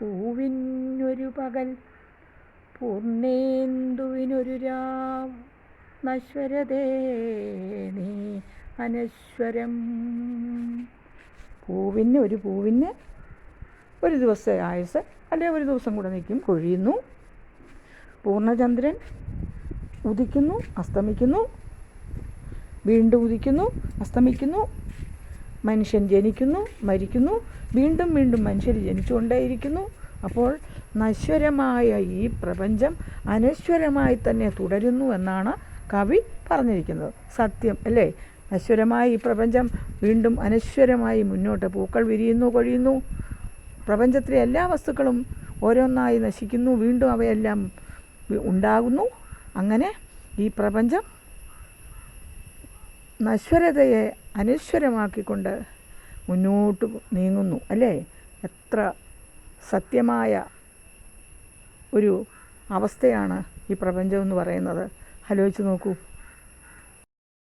പൂവിനൊരു പകൽ പൂർണേന്ദുവിനൊരു രാവ് നശ്വരതേ നീ അനശ്വരം. പൂവിന് ഒരു പൂവിന് ഒരു ദിവസത്തെ ആയുസ് അല്ലെങ്കിൽ ഒരു ദിവസം കൂടെ നിൽക്കും കൊഴിയുന്നു. പൂർണചന്ദ്രൻ ഉദിക്കുന്നു അസ്തമിക്കുന്നു. വീണ്ടും ഉദിക്കുന്നു അസ്തമിക്കുന്നു. മനുഷ്യൻ ജനിക്കുന്നു മരിക്കുന്നു വീണ്ടും വീണ്ടും മനുഷ്യർ ജനിച്ചുകൊണ്ടേയിരിക്കുന്നു. അപ്പോൾ നശ്വരമായ ഈ പ്രപഞ്ചം അനശ്വരമായി തന്നെ തുടരുന്നു എന്നാണ് കവി പറഞ്ഞിരിക്കുന്നത്. സത്യം അല്ലേ? നശ്വരമായ ഈ പ്രപഞ്ചം വീണ്ടും അനശ്വരമായി മുന്നോട്ട് പൂക്കൾ വിരിയുന്നു കൊഴിയുന്നു. പ്രപഞ്ചത്തിലെ എല്ലാ വസ്തുക്കളും ഓരോന്നായി നശിക്കുന്നു. വീണ്ടും അവയെല്ലാം ഉണ്ടാകുന്നു. അങ്ങനെ ഈ പ്രപഞ്ചം നശ്വരതയെ അനശ്വരമാക്കിക്കൊണ്ട് മുന്നോട്ട് നീങ്ങുന്നു അല്ലേ? എത്ര സത്യമായ ഒരു അവസ്ഥയാണ് ഈ പ്രപഞ്ചം എന്ന് പറയുന്നത്. ആലോചിച്ച് നോക്കൂ.